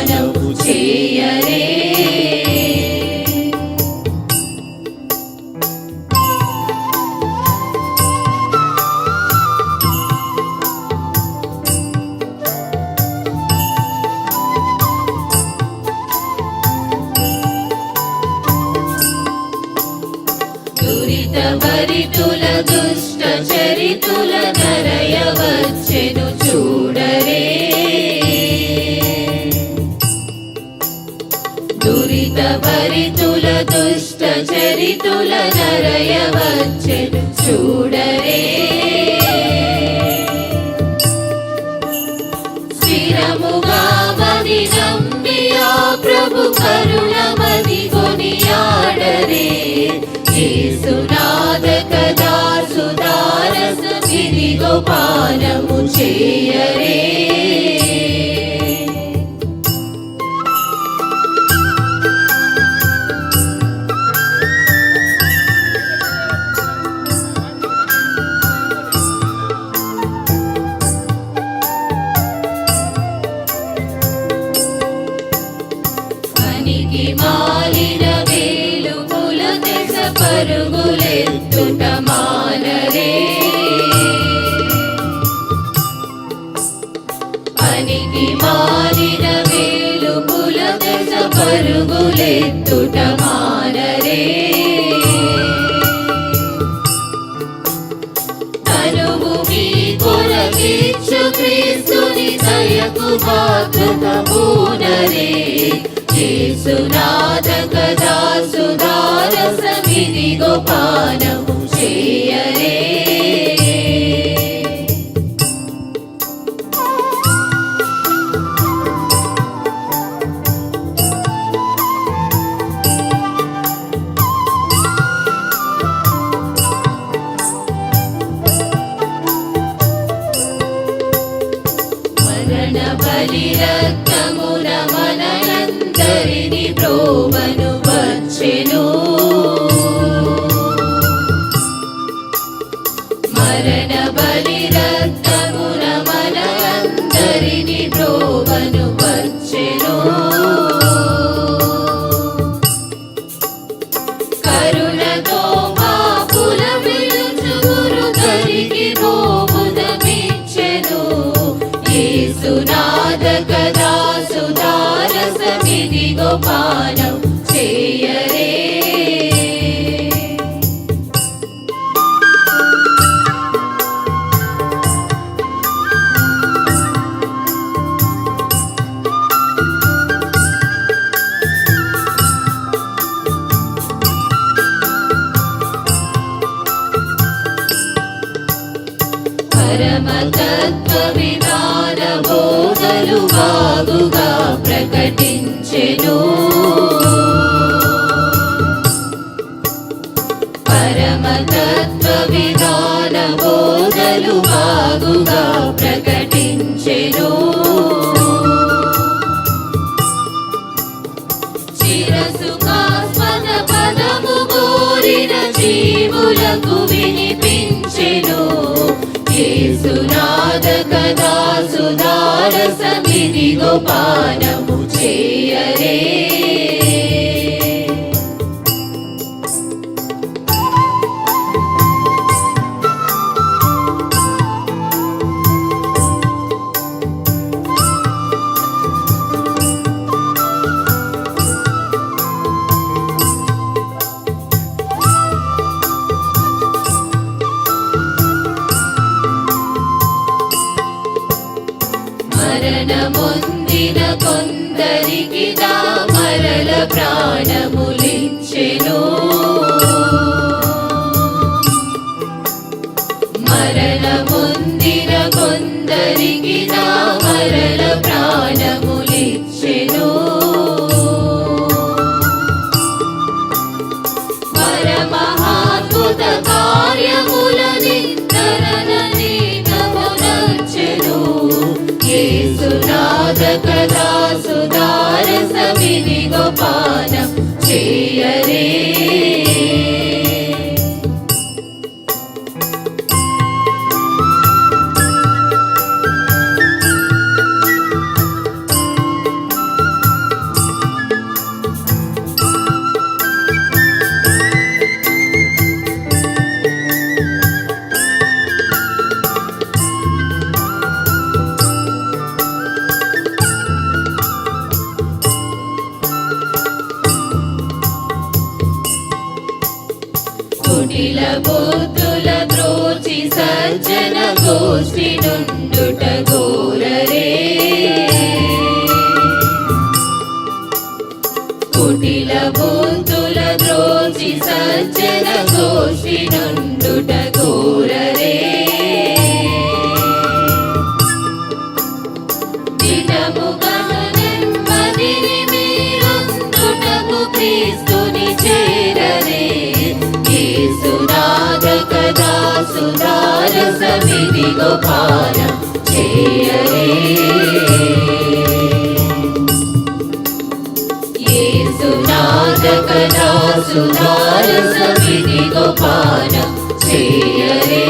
గోపాలం దుష్ట చరితుల నరయ వచ్చెను చూడరే. స్థిరముగా మది నమ్మియా ప్రభు కరుణమది కొనియాడరే. కదా ఇదిగో పానము చేయరే. దయకు బాధ్యత పూనరే యేసునాథ కదా సుధారసమిదిగో పానము చేయరే సుధారసమిదిగో పానం చేయరే. పరమతత్వ విధాన బోధలు బాగుగా పరమతత్వ విధాన బోధలు బాగుగా ప్రకటించెను. చిరసుఖాస్పద పదము కోరిన జీవులకు విని యేసునాథ కదా సుధారసమిదిగో పానము చేయరే. गोपाल श्रीयरे బుద్ధుల ద్రోచి సజ్జన గోష్ఠి నుండుట గోరరే కుటిల బుద్ధుల ద్రోచి సజ్జన గోష్ఠి నుండు కదా సమితి గోపాలం చేయరే. యేసునాథ కదా సమితి గోపాలం చేయరే.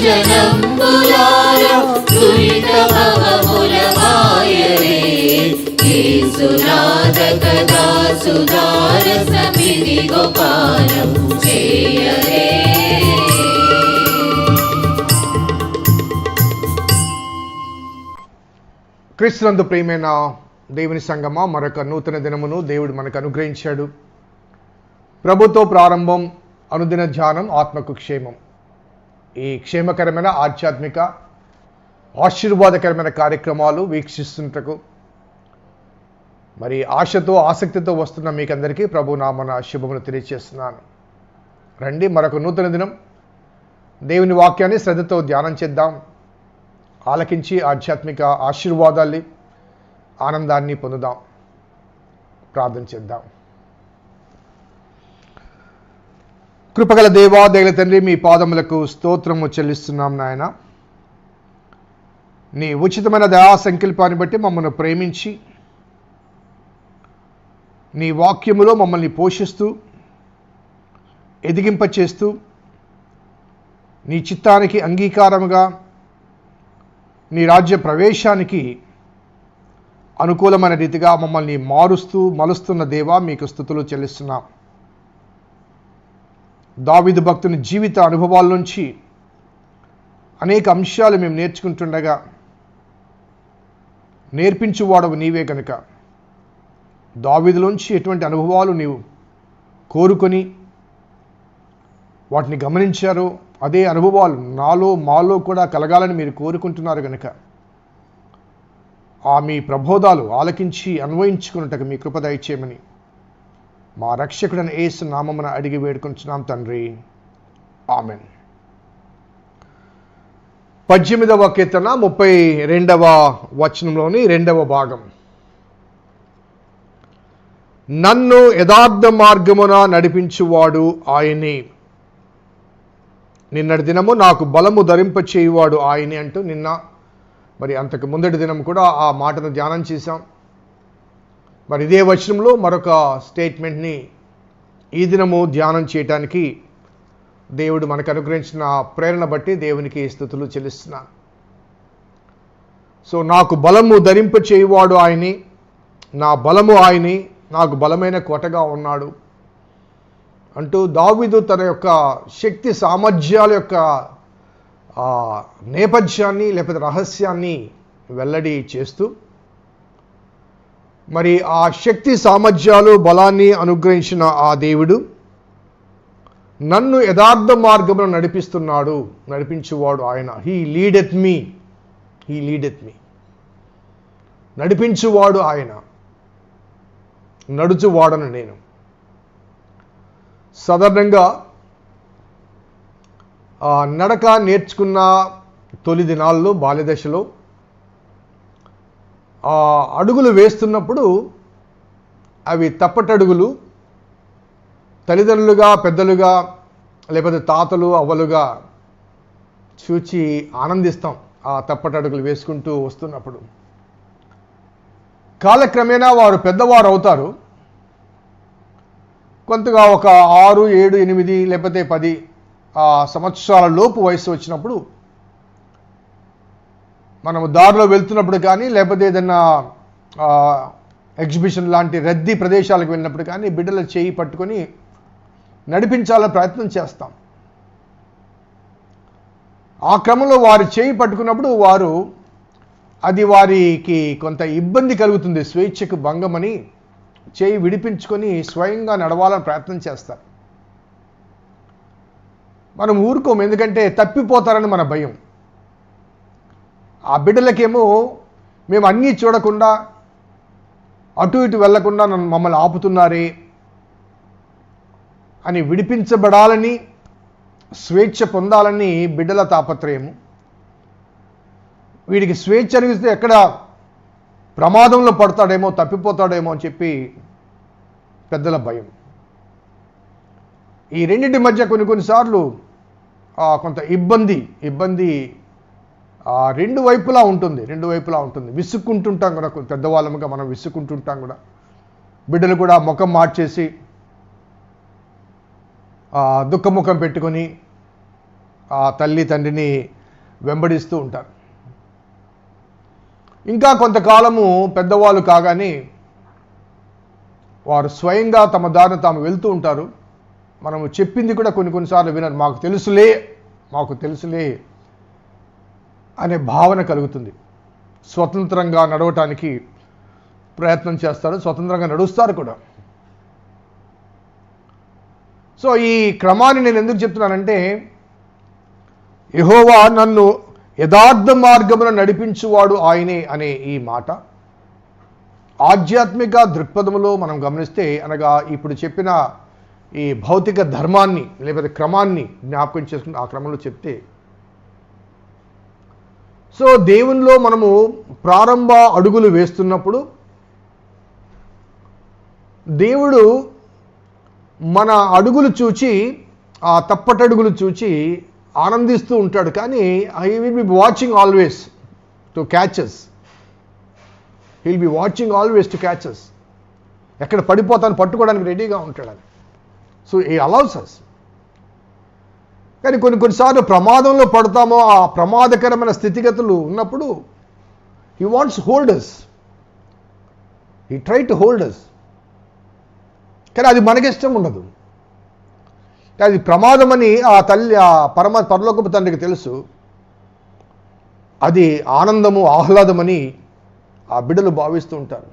జనం బులార దురిత భవముల యేసునాథ కదా సుధార సమితి గోపాలం చేయలే. క్రీస్తునందు ప్రియమైన దేవుని సంగమ మరొక నూతన దినమును దేవుడు మనకు అనుగ్రహించాడు. ప్రభుతో ప్రారంభం అనుదిన ధ్యానం ఆత్మకు క్షేమం. ఈ క్షేమకరమైన ఆధ్యాత్మిక ఆశీర్వాదకరమైన కార్యక్రమాలు వీక్షిస్తుంటకు మరి ఆశతో ఆసక్తితో వస్తున్న మీకందరికీ ప్రభు నామన శుభమును తెలియజేస్తున్నాను రండి మరొక నూతన దినం. దేవుని వాక్యాన్ని శ్రద్ధతో ధ్యానం చేద్దాం. ఆలకించి ఆధ్యాత్మిక ఆశీర్వాదాల్ని ఆనందాన్ని పొందుదాం. ప్రార్థన చేద్దాం. కృపగల దేవా తండ్రి మీ పాదములకు స్తోత్రము చెల్లిస్తున్నాం నాయన. నీ ఉచితమైన దయా సంకల్పాన్ని బట్టి మమ్మల్ని ప్రేమించి నీ వాక్యములో మమ్మల్ని పోషిస్తూ ఎదిగింపచేస్తూ నీ చిత్తానికి అంగీకారముగా నీ రాజ్య ప్రవేశానికి అనుకూలమైన రీతిగా మమ్మల్ని మారుస్తూ మలుస్తున్న దేవా మీకు స్థుతులు చెల్లిస్తున్నాం. దావిదు భక్తుని జీవిత అనుభవాల నుంచి అనేక అంశాలు మేము నేర్చుకుంటుండగా నేర్పించువాడవు నీవే కనుక దావిదులోంచి ఎటువంటి అనుభవాలు నీవు కోరుకొని వాటిని గమనించారో అదే అనుభవాలు నాలో మాలో కూడా కలగాలని మీరు కోరుకుంటున్నారు కనుక ఆ మీ ప్రబోధాలు ఆలకించి అన్వయించుకున్నట్టుకు మీ కృప దయచేయమని మా రక్షకుడని ఏసు నామమున అడిగి వేడుకుంటున్నాం తండ్రి. ఆమెన్. పద్దెనిమిదవ కీర్తన ముప్పై రెండవ వచనంలోని రెండవ భాగం. నన్ను యథార్థ మార్గమున నడిపించువాడు ఆయనే. నిన్నటి దినము నాకు బలము ధరింపచేయువాడు ఆయనే అంటూ నిన్న మరి అంతకు ముందటి దినం కూడా ఆ మాటను ధ్యానం చేశాం. మరి ఇదే వచనంలో మరొక స్టేట్మెంట్ని ఈ దినము ధ్యానం చేయటానికి దేవుడు మనకు అనుగ్రహించిన ప్రేరణ బట్టి దేవునికి స్థుతులు చెల్లిస్తున్నాను. సో నాకు బలము ధరింప చేయువాడు ఆయనే నా బలము ఆయనే నాకు బలమైన కోటగా ఉన్నాడు అంటూ దావిదు తన యొక్క శక్తి సామర్థ్యాల యొక్క నేపథ్యాన్ని లేకపోతే రహస్యాన్ని వెల్లడి చేస్తూ మరి ఆ శక్తి సామర్థ్యాలు బలాన్ని అనుగ్రహించిన ఆ దేవుడు నన్ను యథార్థ మార్గంలో నడిపిస్తున్నాడు నడిపించువాడు ఆయన. He leadeth me he leadeth మీ నడిపించువాడు ఆయన. నడుచువాడను నేను. సాధారణంగా ఆ, నడక నేర్చుకున్న తొలి దినాల్లో బాల్యదశలో ఆ అడుగులు వేస్తున్నప్పుడు అవి తప్పటడుగులు తల్లిదండ్రులుగా పెద్దలుగా లేకపోతే తాతలు అవ్వలుగా చూచి ఆనందిస్తాం ఆ తప్పటడుగులు వేసుకుంటూ వస్తున్నప్పుడు. కాలక్రమేణా వారు పెద్దవారు అవుతారు. కొంతగా ఒక ఆరు ఏడు ఎనిమిది లేకపోతే పది ఆ సంవత్సరాల లోపు వయసు వచ్చినప్పుడు మనము దారిలో వెళ్తున్నప్పుడు కానీ లేకపోతే ఏదైనా ఎగ్జిబిషన్ లాంటి రద్దీ ప్రదేశాలకు వెళ్ళినప్పుడు కానీ బిడ్డల చేయి పట్టుకొని నడిపించాలని ప్రయత్నం చేస్తాం. ఆ క్రమంలో వారు చేయి పట్టుకున్నప్పుడు వారు అది వారికి కొంత ఇబ్బంది కలుగుతుంది. స్వేచ్ఛకు భంగమని చేయి విడిపించుకొని స్వయంగా నడవాలని ప్రయత్నం చేస్తారు. మనం ఊరుకోము ఎందుకంటే తప్పిపోతారని మన భయం. ఆ బిడ్డలకేమో మేము అన్నీ చూడకుండా అటు ఇటు వెళ్ళకుండా నన్ను మమ్మల్ని ఆపుతున్నారే అని విడిపించబడాలని స్వేచ్ఛ పొందాలని బిడ్డల తాపత్రయము. వీడికి స్వేచ్ఛ అనిపిస్తే ఎక్కడ ప్రమాదంలో పడతాడేమో తప్పిపోతాడేమో అని చెప్పి పెద్దల భయం. ఈ రెండింటి మధ్య కొన్ని కొన్నిసార్లు కొంత ఇబ్బంది ఇబ్బంది రెండు వైపులా ఉంటుంది రెండు వైపులా ఉంటుంది. విసుక్కుంటుంటాం కూడా పెద్దవాళ్ళముగా మనం విసుక్కుంటుంటాం కూడా. బిడ్డలు కూడా ముఖం మార్చేసి దుఃఖముఖం పెట్టుకొని ఆ తల్లి తండ్రిని వెంబడిస్తూ ఉంటారు. ఇంకా కొంతకాలము పెద్దవాళ్ళు కాగానే వారు స్వయంగా తమ దారిన తాము వెళ్తూ ఉంటారు. మనము చెప్పింది కూడా కొన్ని కొన్నిసార్లు వినరు. మాకు తెలుసులే మాకు తెలుసులే అనే భావన కలుగుతుంది. స్వతంత్రంగా నడవటానికి ప్రయత్నం చేస్తారు. స్వతంత్రంగా నడుస్తారు కూడా. సో ఈ క్రమాన్ని నేను ఎందుకు చెప్తున్నానంటే యహోవా నన్ను యథార్థ మార్గమున నడిపించువాడు ఆయనే అనే ఈ మాట. ఆధ్యాత్మిక దృక్పథములో మనం గమనిస్తే అనగా ఇప్పుడు చెప్పిన ఈ భౌతిక ధర్మాన్ని లేకపోతే క్రమాన్ని జ్ఞాపకం చేసుకుని ఆ క్రమంలో చెప్తే సో దేవునిలో మనము ప్రారంభ అడుగులు వేస్తున్నప్పుడు దేవుడు మన అడుగులు చూచి ఆ తప్పటడుగులు చూచి ఆనందిస్తూ ఉంటాడు. కానీ I will be watching always to catches he'll be watching always to catches ఎక్కడ పడిపోతాను పట్టుకోవడానికి రెడీగా ఉంటాడని సో ఈ అలౌస్ అస్ కానీ కొన్ని కొన్నిసార్లు ప్రమాదంలో పడతామో ఆ ప్రమాదకరమైన స్థితిగతులు ఉన్నప్పుడు he wants holders he try to holders కానీ అది మనకిష్టం ఉండదు. అది ప్రమాదమని ఆ తల్లి ఆ పరమ పరలోకపు తండ్రికి తెలుసు. అది ఆనందము ఆహ్లాదమని ఆ బిడ్డలు భావిస్తూ ఉంటారు.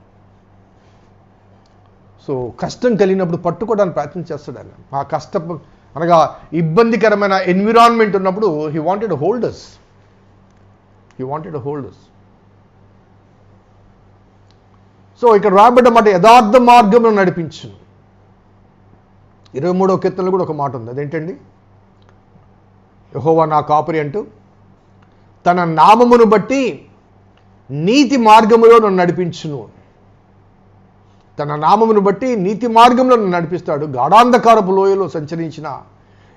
సో కష్టం కలిగినప్పుడు పట్టుకోవడానికి ప్రయత్నం చేస్తాడు ఆయన. ఆ కష్ట అనగా ఇబ్బందికరమైన ఎన్విరాన్మెంట్ ఉన్నప్పుడు he wanted holders he wanted holders so ఇక్కడ రాబడ్డ మాట యథార్థ మార్గంలో నడిపించును. ఇరవై మూడవ కీర్తనలో కూడా ఒక మాట ఉంది. అదేంటండి? యహోవా నా కాపురి అంటూ తన నామమును బట్టి నీతి మార్గములో నన్ను నడిపించును. తన నామమును బట్టి నీతి మార్గంలో నన్ను నడిపిస్తాడు. గాఢాంధకారపు లోయలో సంచరించిన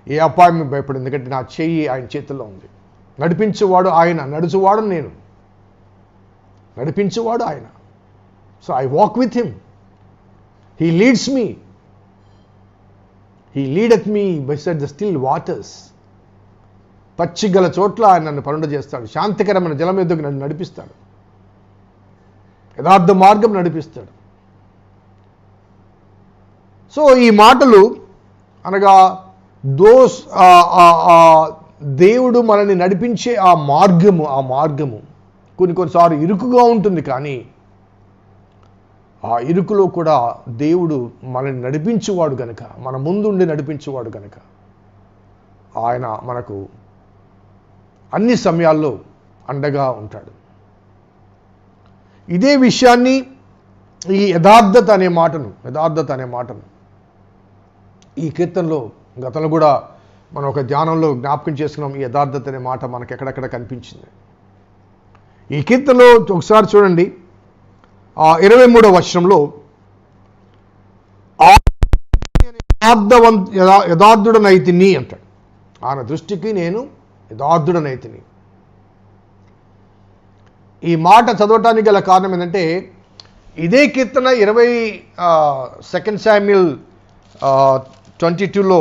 ఏ అపాయం భయపడింది. ఎందుకంటే నా చెయ్యి ఆయన చేతుల్లో ఉంది. నడిపించువాడు ఆయన నడుచువాడు నేను. నడిపించువాడు ఆయన. So I walk with him he leads me he leadeth me beside the still waters Pachigala చోట్ల ఆయన నన్ను పనుండ చేస్తాడు. శాంతికరమైన జలం ఎద్దుకు నన్ను నడిపిస్తాడు. యథార్థ మార్గం నడిపిస్తాడు. సో ఈ మాటలు అనగా దోస్ ఆ- ఆ- దేవుడు మనల్ని నడిపించే ఆ మార్గము ఆ మార్గము. కొన్ని కొన్నిసార్లు ఇరుకుగా ఉంటుంది కానీ ఆ ఇరుకులో కూడా దేవుడు మనల్ని నడిపించువాడు గనుక మన ముందుండి నడిపించేవాడు గనుక ఆయన మనకు అన్ని సమయాల్లో అండగా ఉంటాడు. ఇదే విషయాన్ని ఈ యథార్థత అనే మాటను యథార్థత అనే మాటను ఈ కీర్తనలో గతంలో కూడా మనం ఒక ధ్యానంలో జ్ఞాపకం చేసుకున్నాం ఈ యథార్థత అనే మాట మనకు ఎక్కడెక్కడ కనిపించింది. ఈ కీర్తనలో ఒకసారి చూడండి. ఇరవై మూడవ వర్షంలో యథార్థవం యథార్థుడనైతిని అంటాడు. ఆయన దృష్టికి నేను యథార్థుడనైతిని. ఈ మాట చదవటానికి గల కారణం ఏంటంటే ఇదే కీర్తన ఇరవై సెకండ్ శామ్యుల్ ట్వంటీ టూలో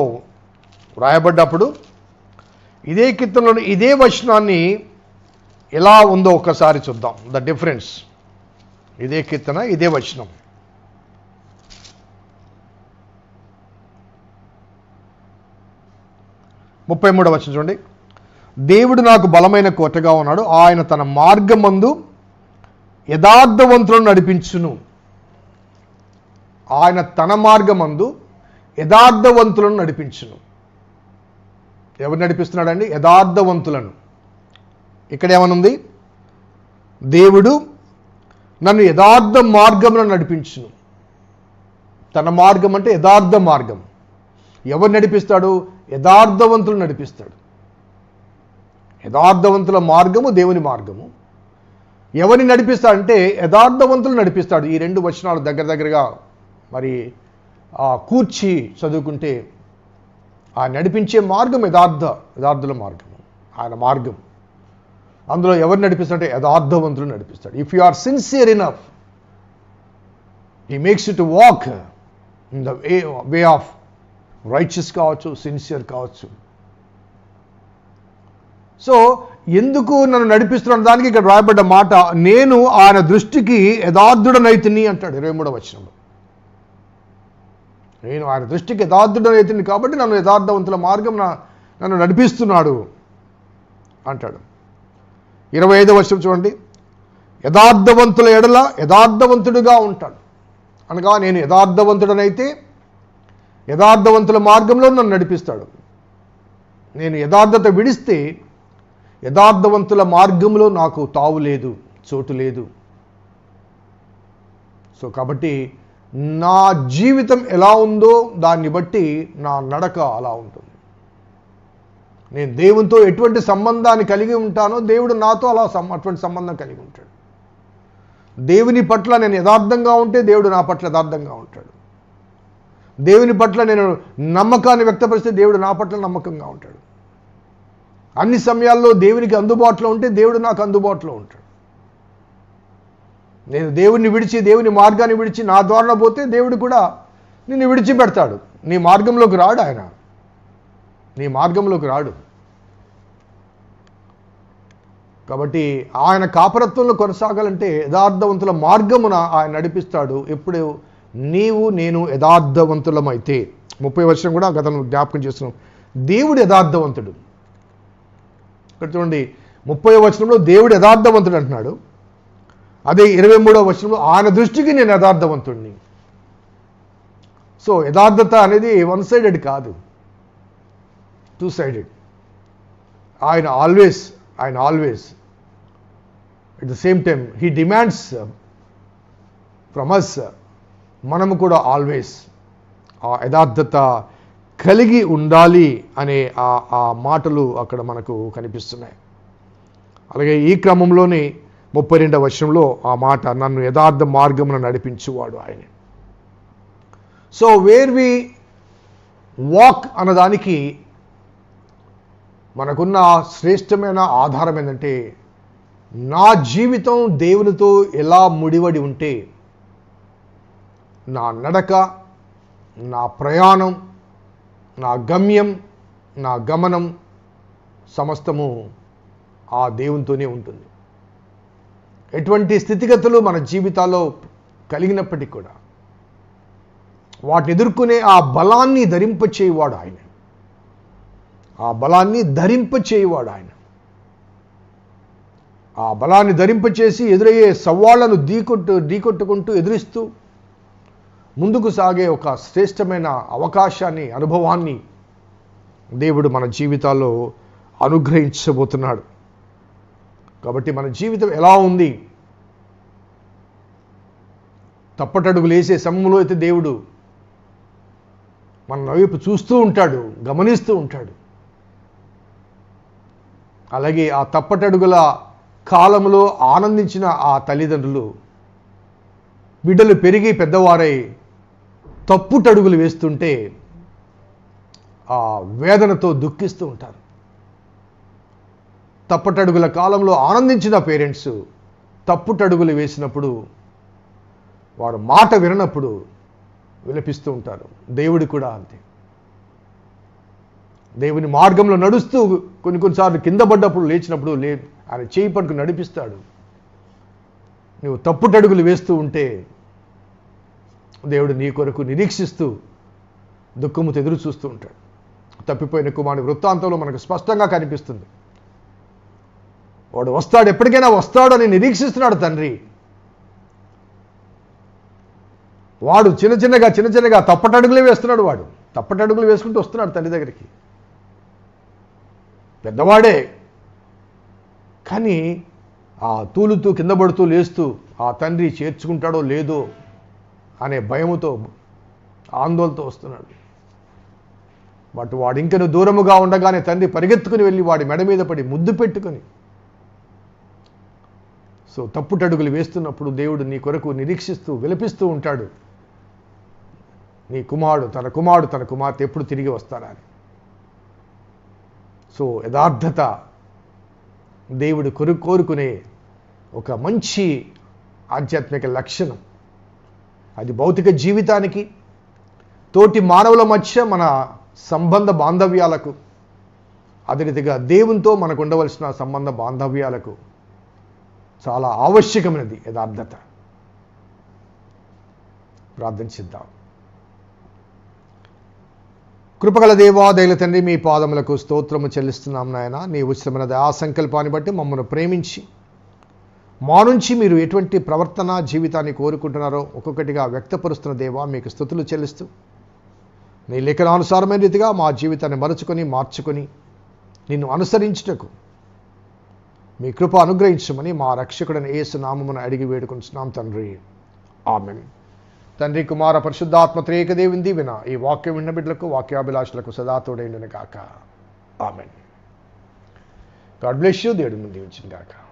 రాయబడ్డప్పుడు ఇదే కీర్తనలో ఇదే వచనాన్ని ఎలా ఉందో ఒక్కసారి చూద్దాం. ద డిఫరెన్స్ ఇదే కీర్తన ఇదే వచనం. ముప్పై మూడవ వచనం చూడండి. దేవుడు నాకు బలమైన కోటగా ఉన్నాడు. ఆయన తన మార్గమందు యథార్థవంతులను నడిపించును. ఆయన తన మార్గమందు యథార్థవంతులను నడిపించును. ఎవరు నడిపిస్తున్నాడండి? యథార్థవంతులను. ఇక్కడ ఏమనుంది? దేవుడు నన్ను యథార్థ మార్గంలో నడిపించును. తన మార్గం అంటే యథార్థ మార్గం. ఎవరు నడిపిస్తాడు? యథార్థవంతులు నడిపిస్తాడు. యథార్థవంతుల మార్గము దేవుని మార్గము. ఎవరిని నడిపిస్తాడంటే యథార్థవంతులు నడిపిస్తాడు. ఈ రెండు వచనాలు దగ్గర దగ్గరగా మరి ఆ, కూర్చి చదువుకుంటే ఆ నడిపించే మార్గం యథార్థ యథార్థుల మార్గము. ఆయన మార్గం. అందులో ఎవరు నడిపిస్తాడంటే యథార్థవంతులు నడిపిస్తాడు. If you are sincere enough he makes it walk in the way way of righteous కావచ్చు సిన్సియర్ కావచ్చు. సో ఎందుకు నన్ను నడిపిస్తున్న దానికి ఇక్కడ రాయబడ్డ మాట నేను ఆయన దృష్టికి యథార్థుడనైతిని అంటాడు ఇరవై మూడవ వచనంలో. నేను ఆయన దృష్టికి యథార్థుడనైతిని కాబట్టి నన్ను యథార్థవంతుల మార్గం నన్ను నడిపిస్తున్నాడు అంటాడు. ఇరవై ఐదో వర్షం చూడండి. యథార్థవంతుల ఎడల యథార్థవంతుడిగా ఉంటాడు. అనగా నేను యథార్థవంతుడనైతే యథార్థవంతుల మార్గంలో నన్ను నడిపిస్తాడు. నేను యథార్థత విడిస్తే యథార్థవంతుల మార్గంలో నాకు తావు లేదు చోటు లేదు. సో కాబట్టి నా జీవితం ఎలా ఉందో దాన్ని బట్టి నా నడక అలా ఉంటుంది. నేను దేవునితో ఎటువంటి సంబంధాన్ని కలిగి ఉంటానో దేవుడు నాతో అలా సం- అటువంటి సంబంధం కలిగి ఉంటాడు. దేవుని పట్ల నేను యథార్థంగా ఉంటే దేవుడు నా పట్ల యథార్థంగా ఉంటాడు. దేవుని పట్ల నేను నమ్మకాన్ని వ్యక్తపరిస్తే దేవుడు నా పట్ల నమ్మకంగా ఉంటాడు. అన్ని సమయాల్లో దేవునికి అందుబాటులో ఉంటే దేవుడు నాకు అందుబాటులో ఉంటాడు. నేను దేవుణ్ణి విడిచి దేవుని మార్గాన్ని విడిచి నా ద్వారా పోతే దేవుడు కూడా నిన్ను విడిచిపెడతాడు. నీ మార్గంలోకి రాడు ఆయన. నీ మార్గంలోకి రాడు. కాబట్టి ఆయన కాపరత్వంలో కొనసాగాలంటే యథార్థవంతుల మార్గమున ఆయన నడిపిస్తాడు. ఎప్పుడు? నీవు నేను యథార్థవంతులమైతే. ముప్పై వర్షం కూడా గతంలో జ్ఞాపకం చేస్తున్నాం. దేవుడు యథార్థవంతుడు. ఇక్కడ చూడండి ముప్పై వచనంలో దేవుడు యథార్థవంతుడు అంటున్నాడు. అదే ఇరవై మూడవ వచనంలో ఆయన దృష్టికి నేను యథార్థవంతుడిని సో యథార్థత అనేది వన్ సైడెడ్ కాదు. టూ సైడెడ్ ఆయన ఆల్వేస్ ఆయన always at the same time he demands from us మనము కూడా ఆల్వేస్ ఆ యథార్థత కలిగి ఉండాలి అనే ఆ మాటలు అక్కడ మనకు కనిపిస్తున్నాయి. అలాగే ఈ క్రమంలోనే ముప్పై రెండవ వర్షంలో ఆ మాట నన్ను యథార్థ మార్గమున నడిపించువాడు ఆయన. సో వేర్ వి వాక్ అన్నదానికి మనకున్న శ్రేష్టమైన ఆధారం ఏంటంటే నా జీవితం దేవునితో ఎలా ముడివడి ఉంటే నా నడక నా ప్రయాణం నా గమ్యం నా గమనం సమస్తము ఆ దేవునితోనే ఉంటుంది. ఎటువంటి స్థితిగతులు మన జీవితాల్లో కలిగినప్పటికీ కూడా వాటిని ఎదుర్కొనే ఆ బలాన్ని ధరింపచేవాడు ఆయన. ఆ బలాన్ని ధరింపచేయువాడు ఆయన. ఆ బలాన్ని ధరింపచేసి ఎదురయ్యే సవాళ్ళను ఢీకొట్టు ఢీకొట్టుకుంటూ ఎదురిస్తూ ముందుకు సాగే ఒక శ్రేష్టమైన అవకాశాన్ని అనుభవాన్ని దేవుడు మన జీవితాల్లో అనుగ్రహించబోతున్నాడు. కాబట్టి మన జీవితం ఎలా ఉంది? తప్పటడుగులు వేసే సమయంలో అయితే దేవుడు మన వైపు చూస్తూ ఉంటాడు గమనిస్తూ ఉంటాడు. అలాగే ఆ తప్పటడుగుల కాలంలో ఆనందించిన ఆ తల్లిదండ్రులు బిడ్డలు పెరిగి పెద్దవారై తప్పుటడుగులు వేస్తుంటే ఆ వేదనతో దుఃఖిస్తూ ఉంటారు. తప్పటడుగుల కాలంలో ఆనందించిన పేరెంట్స్ తప్పుటడుగులు వేసినప్పుడు వారు మాట విననప్పుడు విలపిస్తూ ఉంటారు. దేవుడు కూడా అంతే. దేవుని మార్గంలో నడుస్తూ కొన్ని కొన్నిసార్లు కింద పడ్డప్పుడు లేచినప్పుడు లే ఆయన చేయి పట్టుకు నడిపిస్తాడు. నువ్వు తప్పుటడుగులు వేస్తూ ఉంటే దేవుడు నీ కొరకు నిరీక్షిస్తూ దుఃఖము ఎదురు చూస్తూ ఉంటాడు. తప్పిపోయిన కుమారుని వృత్తాంతంలో మనకు స్పష్టంగా కనిపిస్తుంది. వాడు వస్తాడు ఎప్పటికైనా వస్తాడు అని నిరీక్షిస్తున్నాడు తండ్రి. వాడు చిన్న చిన్నగా చిన్న చిన్నగా తప్పటడుగులే వేస్తున్నాడు వాడు. తప్పటడుగులు వేసుకుంటూ వస్తున్నాడు తండ్రి దగ్గరికి. పెద్దవాడే. కానీ ఆ తూలుతూ కింద పడుతూ లేస్తూ ఆ తండ్రి చేర్చుకుంటాడో లేదో అనే భయముతో ఆందోళనతో వస్తున్నాడు. బట్ వాడు ఇంకను దూరముగా ఉండగానే తండ్రి పరిగెత్తుకుని వెళ్ళి వాడి మెడ మీద పడి ముద్దు పెట్టుకుని సో తప్పుటడుగులు వేస్తున్నప్పుడు దేవుడు నీ కొరకు నిరీక్షిస్తూ విలపిస్తూ ఉంటాడు. నీ కుమారుడు తన కుమారుడు తన కుమార్తె ఎప్పుడు తిరిగి వస్తారని సో యథార్థత దేవుడు కొరు కోరుకునే ఒక మంచి ఆధ్యాత్మిక లక్షణం. అది భౌతిక జీవితానికి తోటి మానవుల మధ్య మన సంబంధ బాంధవ్యాలకు అదే రీతిగా దేవునితో మనకు ఉండవలసిన సంబంధ బాంధవ్యాలకు చాలా ఆవశ్యకమైనది యథార్థత. ప్రార్థించిద్దాం కృపగల దేవా దైల తండ్రి మీ పాదములకు స్తోత్రము చెల్లిస్తున్నాం నాయన. నీ ఉచితమైన ఆ సంకల్పాన్ని బట్టి మమ్మల్ని ప్రేమించి మా నుంచి మీరు ఎటువంటి ప్రవర్తన జీవితాన్ని కోరుకుంటున్నారో ఒక్కొక్కటిగా వ్యక్తపరుస్తున్న దేవా మీకు స్థుతులు చెల్లిస్తూ నీ లేఖనానుసారమైన రీతిగా మా జీవితాన్ని మరుచుకొని మార్చుకొని నిన్ను అనుసరించుటకు మీ కృప అనుగ్రహించమని మా రక్షకుడని ఏసు నామమును అడిగి వేడుకుంటున్నాం తండ్రి. ఆమెన్. తండ్రి కుమార పరిశుద్ధాత్మ త్రేక దేవుని. ఈ వాక్యం విన్న బిడ్డలకు వాక్యాభిలాషులకు సదా తోడైండును గాక. ఆమెన్. గాడ్ బ్లెస్ యూ దేవుడి ముందు దీవించిన గాక.